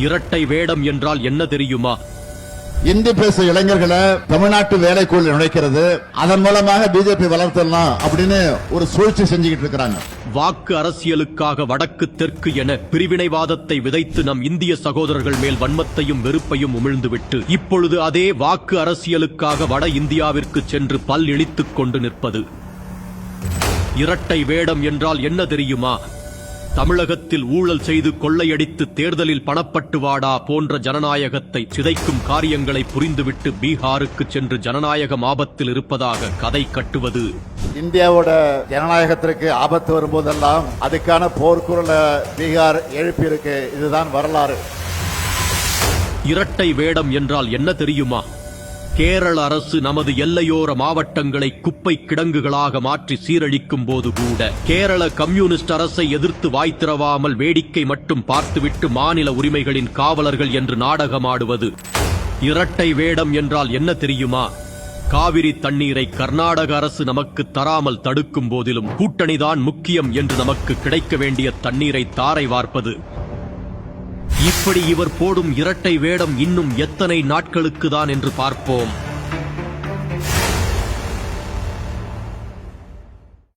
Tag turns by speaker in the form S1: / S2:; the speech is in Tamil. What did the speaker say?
S1: இரட்டை வேடம் என்றால் என்ன தெரியுமா?
S2: இந்தி பேசும் இளைஞர்களை தமிழ்நாட்டு வேலைக்குள் நுழைக்கிறது. அதன் மூலமாக பிஜேபி வளர்த்தலாம் அப்படின்னு ஒரு சூழ்ச்சி செஞ்சுக்கிட்டு இருக்கிறாங்க.
S1: வாக்கு அரசியலுக்காக வடக்கு தெற்கு என பிரிவினைவாதத்தை விதைத்து நம் இந்திய சகோதரர்கள் மேல் வன்மத்தையும் வெறுப்பையும் உமிழ்ந்துவிட்டு இப்பொழுது அதே வாக்கு அரசியலுக்காக வட இந்தியாவிற்கு சென்று பல் இழித்துக் கொண்டு நிற்பது. இரட்டை வேடம் என்றால் என்ன தெரியுமா? தமிழகத்தில் ஊழல் செய்து கொள்ளையடித்து தேர்தலில் பணப்பட்டுவாடா போன்ற ஜனநாயகத்தை சிதைக்கும் காரியங்களை புரிந்துவிட்டு பீகாருக்கு சென்று ஜனநாயகம் ஆபத்தில் இருப்பதாக கதை கட்டுவது.
S2: இந்தியாவோட ஜனநாயகத்திற்கு ஆபத்து வரும்போதெல்லாம் அதுக்கான போர்க்குரலை பீகார் எழுப்பியிருக்கு. இதுதான் வரலாறு.
S1: இரட்டை வேடம் என்றால் என்ன தெரியுமா? கேரள அரசு நமது எல்லையோர மாவட்டங்களை குப்பை கிடங்குகளாக மாற்றி சீரழிக்கும் போது கூட கேரள கம்யூனிஸ்ட் அரசை எதிர்த்து வாய்த்திரவாமல் வேடிக்கை மட்டும் பார்த்துவிட்டு மாநில உரிமைகளின் காவலர்கள் என்று நாடகமாடுவது இரட்டை வேடம் என்றால் என்ன தெரியுமா? காவிரி தண்ணீரை கர்நாடக அரசு நமக்கு தராமல் தடுக்கும் போதிலும் கூட்டணிதான் முக்கியம் என்று நமக்கு கிடைக்க வேண்டிய தண்ணீரை தாரை வார்ப்பது. இப்படி இவர் போடும் இரட்டை வேடம் இன்னும் எத்தனை நாட்களுக்குதான் என்று பார்ப்போம்.